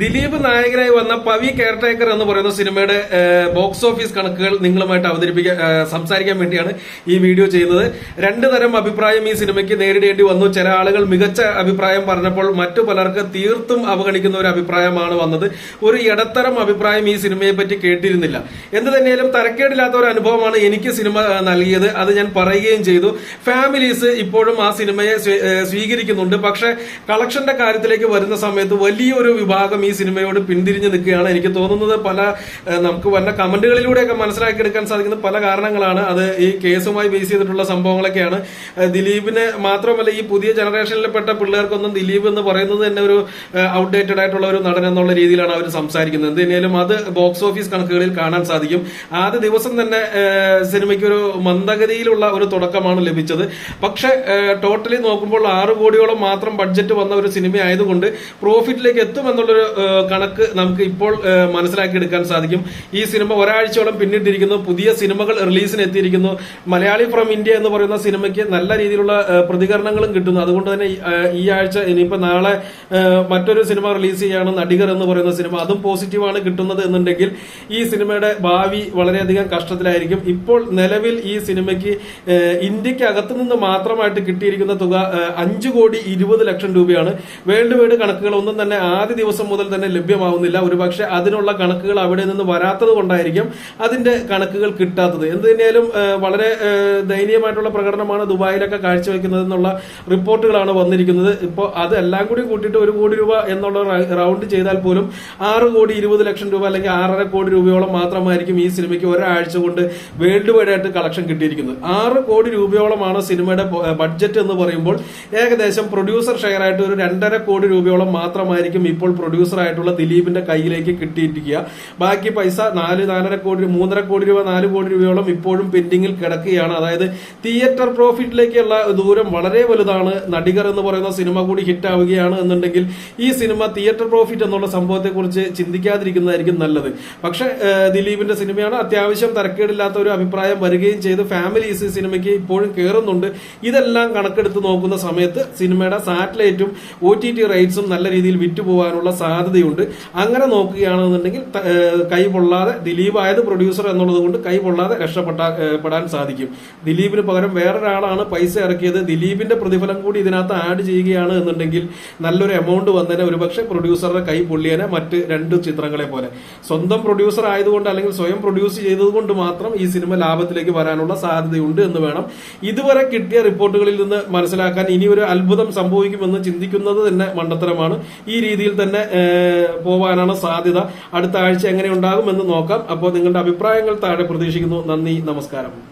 ദിലീപ് നായകനായി വന്ന പവി കെയർടേക്കർ എന്ന് പറയുന്ന സിനിമയുടെ ബോക്സ് ഓഫീസ് കണക്കുകൾ നിങ്ങളുമായിട്ട് അവതരിപ്പിക്കാൻ സംസാരിക്കാൻ വേണ്ടിയാണ് ഈ വീഡിയോ ചെയ്യുന്നത്. രണ്ടു തരം അഭിപ്രായം ഈ സിനിമയ്ക്ക് നേരിടേണ്ടി വന്നു. ചില ആളുകൾ മികച്ച അഭിപ്രായം പറഞ്ഞപ്പോൾ മറ്റു പലർക്ക് തീർത്തും അവഗണിക്കുന്ന ഒരു അഭിപ്രായമാണ് വന്നത്. ഒരു ഇടത്തരം അഭിപ്രായം ഈ സിനിമയെ പറ്റി കേട്ടിരുന്നില്ല. എന്ത് തന്നെയാലും തരക്കേടില്ലാത്ത ഒരു അനുഭവമാണ് എനിക്ക് സിനിമ നൽകിയത്. അത് ഞാൻ പറയുകയും ചെയ്തു. ഫാമിലീസ് ഇപ്പോഴും ആ സിനിമയെ സ്വീകരിക്കുന്നുണ്ട്. പക്ഷേ കളക്ഷന്റെ കാര്യത്തിലേക്ക് വരുന്ന സമയത്ത് വലിയൊരു വിഭാഗം ഈ സിനിമയോട് പിന്തിരിഞ്ഞ് നിൽക്കുകയാണ് എനിക്ക് തോന്നുന്നത്. പല നമുക്ക് വന്ന കമന്റുകളിലൂടെയൊക്കെ മനസ്സിലാക്കിയെടുക്കാൻ സാധിക്കുന്ന പല കാരണങ്ങളാണ് അത് ഈ കേസുമായി ബേസ് ചെയ്തിട്ടുള്ള സംഭവങ്ങളൊക്കെയാണ്. ദിലീപിനെ മാത്രമല്ല ഈ പുതിയ ജനറേഷനിൽപ്പെട്ട പിള്ളേർക്കൊന്നും ദിലീപ് എന്ന് പറയുന്നത് തന്നെ ഒരു ഔട്ട്ഡേറ്റഡ് ആയിട്ടുള്ള ഒരു നടൻ എന്നുള്ള രീതിയിലാണ് അവർ സംസാരിക്കുന്നത്. എന്തിനേലും അത് ബോക്സ് ഓഫീസ് കണക്കുകളിൽ കാണാൻ സാധിക്കും. ആദ്യ ദിവസം തന്നെ സിനിമയ്ക്ക് ഒരു മന്ദഗതിയിലുള്ള ഒരു തുടക്കമാണ് ലഭിച്ചത്. പക്ഷെ ടോട്ടലി നോക്കുമ്പോൾ ആറ് കോടിയോളം മാത്രം ബഡ്ജറ്റ് വന്ന ഒരു സിനിമ ആയതുകൊണ്ട് പ്രോഫിറ്റിലേക്ക് എത്തുമെന്നുള്ളൊരു ഏഹ്, കണക്ക് നമുക്ക് ഇപ്പോൾ മനസ്സിലാക്കി മനസ്സിലാക്കിയെടുക്കാൻ സാധിക്കും. ഈ സിനിമ ഒരാഴ്ചയോളം പിന്നിട്ടിരിക്കുന്നു. പുതിയ സിനിമകൾ റിലീസിന് എത്തിയിരിക്കുന്നു മലയാളി ഫ്രം ഇന്ത്യ എന്ന് പറയുന്ന സിനിമയ്ക്ക് നല്ല രീതിയിലുള്ള പ്രതികരണങ്ങളും കിട്ടുന്നു. അതുകൊണ്ട് തന്നെ ഈ, ആഴ്ച ഇനിയിപ്പോ നാളെ മറ്റൊരു സിനിമ റിലീസ് ചെയ്യാണ് നടികർ എന്ന് പറയുന്ന സിനിമ. അതും പോസിറ്റീവാണ് കിട്ടുന്നത് എന്നുണ്ടെങ്കിൽ ഈ സിനിമയുടെ ഭാവി വളരെയധികം കഷ്ടത്തിലായിരിക്കും. ഇപ്പോൾ നിലവിൽ ഈ സിനിമയ്ക്ക് ഇന്ത്യയ്ക്ക് അകത്തു നിന്ന് മാത്രമായിട്ട് കിട്ടിയിരിക്കുന്ന തുക അഞ്ച് കോടി ഇരുപത് ലക്ഷം രൂപയാണ്. വേൾഡ് വൈഡ് കണക്കുകൾ ഒന്നും തന്നെ ആദ്യ ദിവസം മുതൽ തന്നെ ലഭ്യമാവുന്നില്ല. ഒരുപക്ഷെ അതിനുള്ള കണക്കുകൾ അവിടെ നിന്ന് വരാത്തത് കൊണ്ടായിരിക്കും അതിന്റെ കണക്കുകൾ കിട്ടാത്തത്. എന്ത് തന്നെയാലും വളരെ ദയനീയമായിട്ടുള്ള പ്രകടനമാണ് ദുബായിലൊക്കെ കാഴ്ചവെക്കുന്നത് എന്നുള്ള റിപ്പോർട്ടുകളാണ് വന്നിരിക്കുന്നത്. ഇപ്പോൾ അതെല്ലാം കൂടി കൂട്ടിയിട്ട് ഒരു കോടി രൂപ എന്നുള്ള റൗണ്ട് ചെയ്താൽ പോലും ആറ് കോടി ഇരുപത് ലക്ഷം രൂപ അല്ലെങ്കിൽ ആറര കോടി രൂപയോളം മാത്രമായിരിക്കും ഈ സിനിമയ്ക്ക് ഒരാഴ്ച കൊണ്ട് വേൾഡ് വൈഡ് ആയിട്ട് കളക്ഷൻ കിട്ടിയിരിക്കുന്നത്. ആറ് കോടി രൂപയോളമാണ് സിനിമയുടെ ബഡ്ജറ്റ് എന്ന് പറയുമ്പോൾ ഏകദേശം പ്രൊഡ്യൂസർ ഷെയർ ആയിട്ട് ഒരു രണ്ടര കോടി രൂപയോളം മാത്രമായിരിക്കും ഇപ്പോൾ പ്രൊഡ്യൂസർ ആയിട്ടുള്ള ദിലീപിന്റെ കയ്യിലേക്ക് കിട്ടിയിരിക്കുക. ബാക്കി പൈസ നാല് നാലര കോടി മൂന്നര കോടി രൂപ നാല് കോടി രൂപയോളം ഇപ്പോഴും പെൻഡിങ്ങിൽ കിടക്കുകയാണ്. അതായത് തിയേറ്റർ പ്രോഫിറ്റിലേക്കുള്ള ദൂരം വളരെ വലുതാണ്. നടികർ എന്ന് പറയുന്ന സിനിമ കൂടി ഹിറ്റ് ആവുകയാണ് എന്നുണ്ടെങ്കിൽ ഈ സിനിമ തിയേറ്റർ പ്രോഫിറ്റ് എന്നുള്ള സംഭവത്തെക്കുറിച്ച് ചിന്തിക്കാതിരിക്കുന്നതായിരിക്കും നല്ലത്. പക്ഷെ ദിലീപിന്റെ സിനിമയാണ് അത്യാവശ്യം തരക്കേടില്ലാത്ത ഒരു അഭിപ്രായം വരികയും ചെയ്ത്. ഫാമിലീസ് സിനിമയ്ക്ക് ഇപ്പോഴും കയറുന്നുണ്ട് ഇതെല്ലാം കണക്കെടുത്ത് നോക്കുന്ന സമയത്ത് സിനിമയുടെ സാറ്റലൈറ്റും ഒ ടി ടി റൈറ്റ്സും നല്ല രീതിയിൽ വിറ്റുപോകാനുള്ള സാധ്യതയുണ്ട്. അങ്ങനെ നോക്കുകയാണെന്നുണ്ടെങ്കിൽ കൈ പൊള്ളാതെ ദിലീപ് ആയത് പ്രൊഡ്യൂസർ എന്നുള്ളത് കൊണ്ട് കൈ പൊള്ളാതെ രക്ഷപ്പെട്ടാ പെടാൻ സാധിക്കും. ദിലീപിന് പകരം വേറൊരാളാണ് പൈസ ഇറക്കിയത്. ദിലീപിന്റെ പ്രതിഫലം കൂടി ഇതിനകത്ത് ആഡ് ചെയ്യുകയാണ് എന്നുണ്ടെങ്കിൽ നല്ലൊരു എമൗണ്ട് വന്നതിനെ ഒരുപക്ഷെ പ്രൊഡ്യൂസറുടെ കൈ പൊള്ളിയനെ മറ്റ് രണ്ട് ചിത്രങ്ങളെ പോലെ. സ്വന്തം പ്രൊഡ്യൂസർ ആയതുകൊണ്ട് അല്ലെങ്കിൽ സ്വയം പ്രൊഡ്യൂസ് ചെയ്തതുകൊണ്ട് മാത്രം ഈ സിനിമ ലാഭത്തിലേക്ക് വരാനുള്ള സാധ്യതയുണ്ട് എന്ന് വേണം ഇതുവരെ കിട്ടിയ റിപ്പോർട്ടുകളിൽ നിന്ന് മനസ്സിലാക്കാൻ. ഇനി ഒരു അത്ഭുതം സംഭവിക്കുമെന്ന് ചിന്തിക്കുന്നത് തന്നെ മണ്ടത്തരമാണ്. ഈ രീതിയിൽ തന്നെ പോവാനാണ് സാധ്യത. അടുത്ത ആഴ്ച എങ്ങനെ ഉണ്ടാകുമെന്ന് നോക്കാം. അപ്പോൾ നിങ്ങളുടെ അഭിപ്രായങ്ങൾ താഴെ പ്രതീക്ഷിക്കുന്നു. നന്ദി നമസ്കാരം.